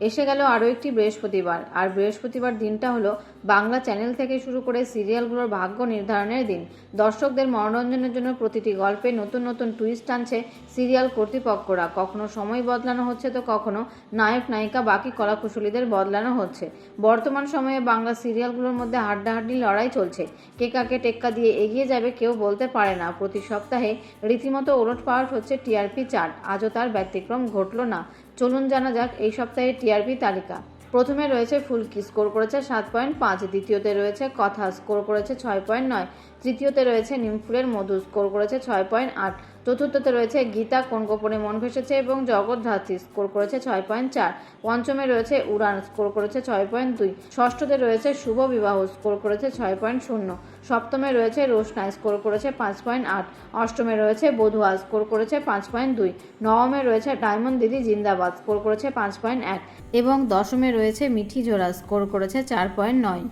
এসে গেল আরও একটি বৃহস্পতিবার। আর বৃহস্পতিবার দিনটা হলো বাংলা চ্যানেল থেকে শুরু করে সিরিয়ালগুলোর ভাগ্য নির্ধারণের দিন। দর্শকদের মনোরঞ্জনের জন্য প্রতিটি গল্পে নতুন নতুন টুইস্ট আনছে সিরিয়াল কর্তৃপক্ষরা। কখনো সময় বদলানো হচ্ছে তো কখনো নায়ক, নায়িকা, বাকি কলাকুশলীদের বদলানো হচ্ছে। বর্তমান সময়ে বাংলা সিরিয়ালগুলোর মধ্যে হাড্ডাহাড্ডি লড়াই চলছে। কে কাকে টেক্কা দিয়ে এগিয়ে যাবে কেউ বলতে পারে না। প্রতি সপ্তাহে রীতিমতো ওলট পালট হচ্ছে টিআরপি চার্ট। আজও তার ব্যতিক্রম ঘটল না। চলুন জানা যাক, এই সপ্তাহের টিআরপি তালিকা। প্রথমে রয়েছে ফুলকি, স্কোর করেছে সাত পয়েন্ট পাঁচ, দ্বিতীয়তে রয়েছে কথা, স্কোর করেছে ছয় পয়েন্ট নয়, তৃতীয়তে রয়েছে নিমফুলের মধু, স্কোর করেছে ছয় পয়েন্ট আট। চতুর্থতে রয়েছে গীতা, কোন গোপনে মন ভেসেছে এবং জগৎ ধাত্রী স্কোর করেছে ছয় পয়েন্ট চার। পঞ্চমে রয়েছে উড়ান, স্কোর করেছে ছয় পয়েন্ট দুই। ষষ্ঠতে রয়েছে শুভ বিবাহ, স্কোর করেছে ছয় পয়েন্ট শূন্য। সপ্তমে রয়েছে রোশনাই, স্কোর করেছে পাঁচ পয়েন্ট আট। অষ্টমে রয়েছে বধুয়া, স্কোর করেছে পাঁচ পয়েন্ট দুই। নবমে রয়েছে ডায়মন্ড দিদি জিন্দাবাদ, স্কোর করেছে পাঁচ পয়েন্ট এক। এবং দশমে রয়েছে মিঠি জোড়া, স্কোর করেছে চার পয়েন্ট নয়।